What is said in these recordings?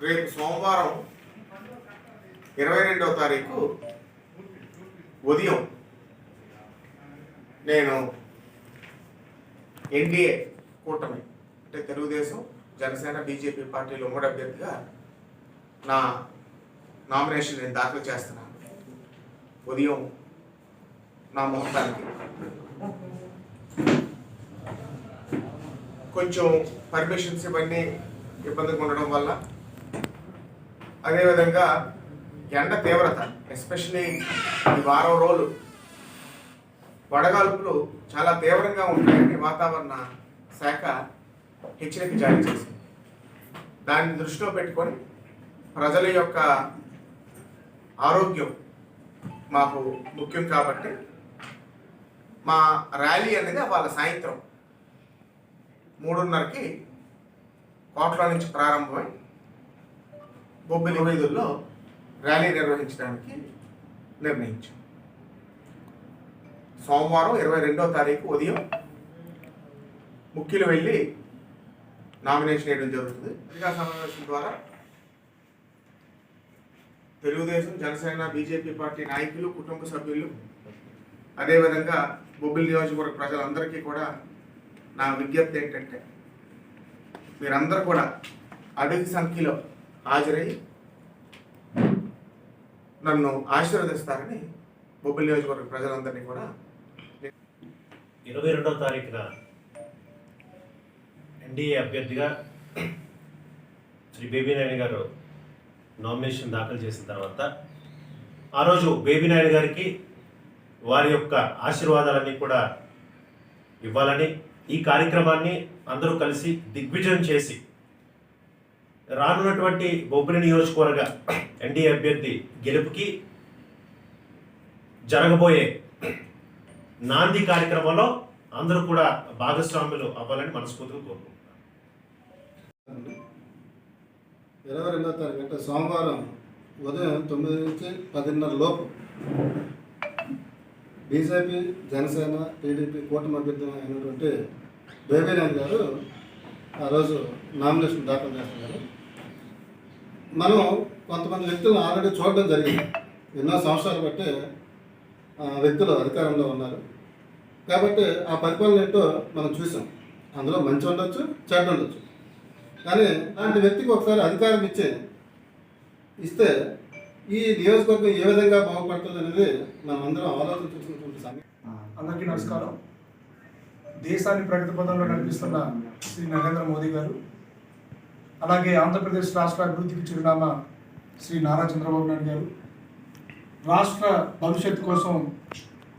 రేపు సోమవారం ఇరవై రెండవ తారీఖు ఉదయం నేను ఎన్డీఏ కూటమి అంటే తెలుగుదేశం జనసేన బీజేపీ పార్టీలు ఉమ్మడి అభ్యర్థిగా నా నామినేషన్ నేను దాఖలు చేస్తున్నాను. ఉదయం నా ముహూర్తానికి కొంచెం పర్మిషన్స్ ఇవన్నీ ఇబ్బందిగా ఉండడం వల్ల అదేవిధంగా ఎండ తీవ్రత ఎస్పెషలీ ఈ వారం రోజులు వడగాల్పులు చాలా తీవ్రంగా ఉంటాయని వాతావరణ శాఖ హెచ్చరిక జారీ చేసింది. దాన్ని దృష్టిలో పెట్టుకొని ప్రజల యొక్క ఆరోగ్యం మాకు ముఖ్యం కాబట్టి మా ర్యాలీ అనేది వాళ్ళ సాయంత్రం మూడున్నరకి కోట్ల నుంచి ప్రారంభమై బొబ్బిలి వీధుల్లో ర్యాలీ నిర్వహించడానికి నిర్ణయించాం. సోమవారం ఇరవై రెండవ తారీఖు ఉదయం ముఖ్యులు వెళ్ళి నామినేషన్ వేయడం జరుగుతుంది. పత్రికా సమావేశం ద్వారా తెలుగుదేశం జనసేన బీజేపీ పార్టీ నాయకులు కుటుంబ సభ్యులు అదేవిధంగా బొబ్బిలి నియోజకవర్గ ప్రజలందరికీ కూడా నా విజ్ఞప్తి ఏంటంటే మీరందరూ కూడా అధిక సంఖ్యలో హాజరై నన్ను ఆశీర్వదిస్తారని బొబ్బిలి నియోజకవర్గ ప్రజలందరినీ కూడా ఇరవై రెండవ తారీఖున ఎన్డీఏ అభ్యర్థిగా శ్రీ బేబీ నాయుడు గారు నామినేషన్ దాఖలు చేసిన తర్వాత ఆ రోజు బేబీ నాయుడు గారికి వారి యొక్క ఆశీర్వాదాలన్నీ కూడా ఇవ్వాలని ఈ కార్యక్రమాన్ని అందరూ కలిసి దిగ్విజయం చేసి రానున్నటువంటి బొబ్బిలి నియోజకవర్గ ఎన్డీఏ అభ్యర్థి గెలుపుకి జరగబోయే నాంది కార్యక్రమంలో అందరూ కూడా భాగస్వాములు అవ్వాలని మనస్ఫూర్తిగా కోరుకుంటున్నాను ఇరవై రెండో తారీఖు అంటే సోమవారం ఉదయం తొమ్మిది నుంచి పదిన్నర లోపు బీజేపీ జనసేన టీడీపీ కూటమి అభ్యర్థి అయినటువంటి బేబీ గారు ఆ రోజు నామినేషన్ దాఖలు చేస్తున్నారు. మనం కొంతమంది వ్యక్తులను ఆల్రెడీ చూడడం జరిగింది. ఎన్నో సంవత్సరాలు బట్టి వ్యక్తులు అధికారంలో ఉన్నారు. కాబట్టి ఆ పరిపాలన ఏంటో మనం చూసాం. అందులో మంచి ఉండొచ్చు చెడ్డ ఉండొచ్చు. కానీ అలాంటి వ్యక్తికి ఒకసారి అధికారం ఇచ్చే ఇస్తే ఈ నియోజకవర్గం ఏ విధంగా బాగుపడుతుంది అనేది మనం అందరం ఆలోచించాల్సినటువంటి సమయం అందరికీ నమస్కారం. దేశాన్ని ప్రగతి పదంలో నడిపిస్తున్న శ్రీ నరేంద్ర మోదీ గారు అలాగే ఆంధ్రప్రదేశ్ రాష్ట్ర అభివృద్ధికి చిరునామా శ్రీ నారా చంద్రబాబు నాయుడు గారు. రాష్ట్ర భవిష్యత్తు కోసం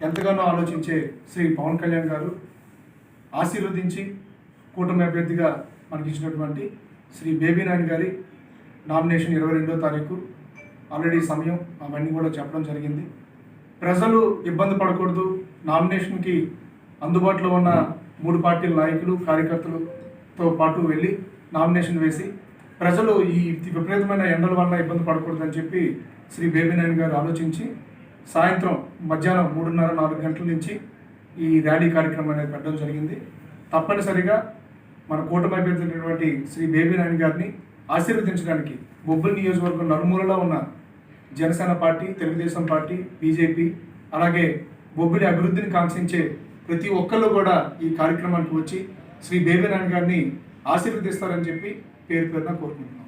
ఎంతగానో ఆలోచించే శ్రీ పవన్ కళ్యాణ్ గారు ఆశీర్వదించి కూటమి అభ్యర్థిగా మనకి ఇచ్చినటువంటి శ్రీ బేబీ నాయుడు గారి నామినేషన్ ఇరవై రెండో తారీఖు. ఆల్రెడీ సమయం అవన్నీ కూడా చెప్పడం జరిగింది. ప్రజలు ఇబ్బంది పడకూడదు. నామినేషన్కి అందుబాటులో ఉన్న మూడు పార్టీల నాయకులు కార్యకర్తలతో పాటు వెళ్ళి నామినేషన్ వేసి ప్రజలు ఈ విపరీతమైన ఎండల వల్ల ఇబ్బంది పడకూడదని చెప్పి శ్రీ బేబీనాయుడు గారు ఆలోచించి సాయంత్రం మధ్యాహ్నం మూడున్నర నాలుగు గంటల నుంచి ఈ ర్యాలీ కార్యక్రమం అనేది పెట్టడం జరిగింది. తప్పనిసరిగా మన కూటమి అభ్యర్థులైనటువంటి శ్రీ బేబీనాయుడు గారిని ఆశీర్వదించడానికి బొబ్బిలి నియోజకవర్గం నలుమూలలో ఉన్న Janasena party Telugu Desam party BJP అలాగే బొబ్బిలి అభివృద్ధిని కాంక్షించే ప్రతి ఒక్కళ్ళు కూడా ఈ కార్యక్రమానికి వచ్చి శ్రీ బేబీనాయుడు గారిని ఆశీర్వదిస్తారని చెప్పి పేరు పేరున కోరుకుంటున్నాం.